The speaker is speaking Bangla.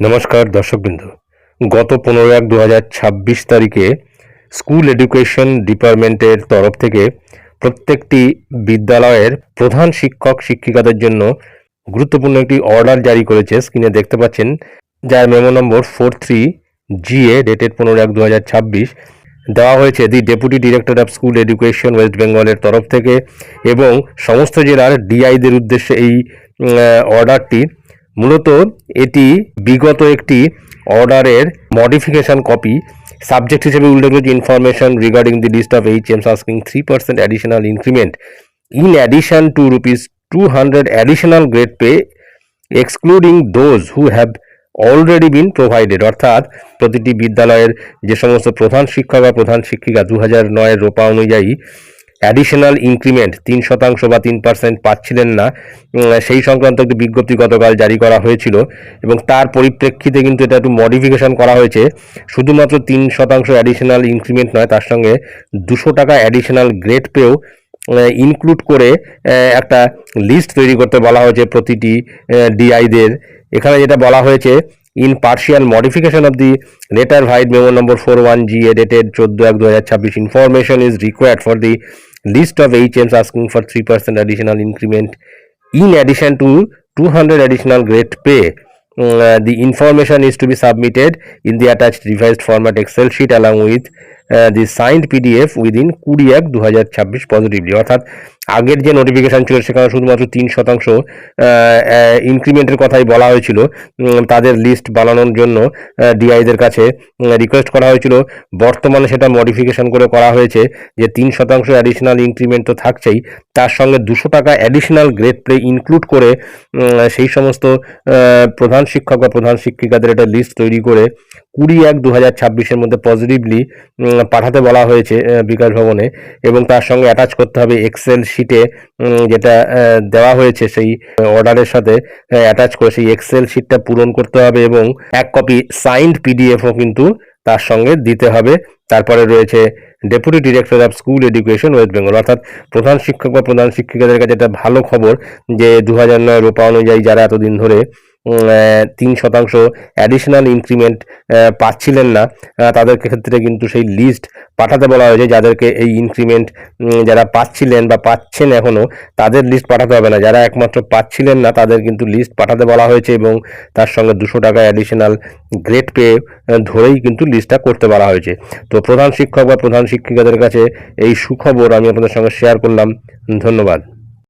নমস্কার দর্শকবৃন্দ। গত পনেরো এক দু তারিখে স্কুল এডুকেশন ডিপার্টমেন্টের তরফ থেকে প্রত্যেকটি বিদ্যালয়ের প্রধান শিক্ষক শিক্ষিকাদের জন্য গুরুত্বপূর্ণ একটি অর্ডার জারি করেছে। স্ক্রিনে দেখতে পাচ্ছেন, যার memo number four three GA dated পনেরো এক দু দেওয়া হয়েছে the deputy director of school education West বেঙ্গলের তরফ থেকে এবং সমস্ত জেলার ডিআইদের উদ্দেশ্যে এই অর্ডারটি। মূলত এটি বিগত একটি অর্ডারের মডিফিকেশন কপি সাবজেক্ট হিসেবে উল্লেখ রয়েছে information regarding the list of HMs asking three percent additional increment in addition to rupees two hundred additional grade pay excluding those who have already been provided অর্থাৎ প্রতিটি বিদ্যালয়ের যে সমস্ত প্রধান শিক্ষক বা প্রধান শিক্ষিকা দু হাজার নয়ের রোপা অনুযায়ী অ্যাডিশনাল ইনক্রিমেন্ট তিন শতাংশ বা তিন পার্সেন্ট পাচ্ছিলেন না। সেই সংক্রান্ত একটি বিজ্ঞপ্তি গতকাল জারি করা হয়েছিল এবং তার পরিপ্রেক্ষিতে কিন্তু এটা একটু মডিফিকেশন করা হয়েছে। শুধুমাত্র তিন শতাংশ অ্যাডিশনাল ইনক্রিমেন্ট নয়, তার সঙ্গে দুশো টাকা অ্যাডিশনাল গ্রেড পেও ইনক্লুড করে একটা লিস্ট তৈরি করতে বলা হয়েছে প্রতিটি ডিআইদের এখানে যেটা বলা হয়েছে in partial modification of the letter vide memo number four one G A dated চোদ্দ এক দু হাজার ছাব্বিশ information is required for the list of HMs asking for 3% additional increment in addition to 200 additional grade pay. Mm, uh, the information is to be submitted in the attached revised format Excel sheet along with uh, the PDF within কুড়ি এক দু হাজার ছাব্বিশ পজিটিভলি অর্থাৎ আগের যে নোটিফিকেশান ছিল সেখানে শুধুমাত্র তিন শতাংশ ইনক্রিমেন্টের কথাই বলা হয়েছিল। তাদের লিস্ট বানানোর জন্য ডিআইদের কাছে রিকোয়েস্ট করা হয়েছিল। বর্তমানে সেটা মডিফিকেশন করে করা হয়েছে যে তিন শতাংশ অ্যাডিশনাল ইনক্রিমেন্ট তো থাকছেই। তার সঙ্গে দুশো টাকা অ্যাডিশনাল গ্রেড প্লে ইনক্লুড করে সেই সমস্ত প্রধান শিক্ষক বা প্রধান শিক্ষিকাদের একটা লিস্ট তৈরি করে কুড়ি এক দু হাজার ছাব্বিশের মধ্যে পজিটিভলি পাঠাতে বলা হয়েছে বিকাশ ভবনে এবং তার সঙ্গে অ্যাটাচ করতে হবে এক্সেল শিটে যেটা দেওয়া হয়েছে সেই অর্ডারের সাথে অ্যাটাচ করে সেই এক্সেল শিটটা পূরণ করতে হবে এবং এক কপি সাইন্ড পিডিএফও কিন্তু তার সঙ্গে দিতে হবে। তারপরে রয়েছে deputy director of school education West Bengal অর্থাৎ প্রধান শিক্ষক বা প্রধান শিক্ষিকাদের কাছে একটা ভালো খবর যে দু হাজার নয় রোপা অনুযায়ী যারা এতদিন ধরে তিন শতাংশ অ্যাডিশনাল ইনক্রিমেন্ট পাচ্ছিলেন না। তাদের ক্ষেত্রে কিন্তু সেই লিস্ট পাঠাতে বলা হয়েছে, যাদেরকে এই ইনক্রিমেন্ট যারা পাচ্ছিলেন বা পাচ্ছেন এখনও তাদের লিস্ট পাঠাতে হবে না। যারা একমাত্র পাচ্ছিলেন না, তাদের কিন্তু লিস্ট পাঠাতে বলা হয়েছে এবং তার সঙ্গে দুশো টাকা অ্যাডিশনাল গ্রেড পে ধরেই কিন্তু লিস্টটা করতে বলা হয়েছে। তো প্রধান শিক্ষক বা প্রধান শিক্ষিকাদের কাছে এই সুখবর আমি আপনাদের সঙ্গে শেয়ার করলাম। ধন্যবাদ।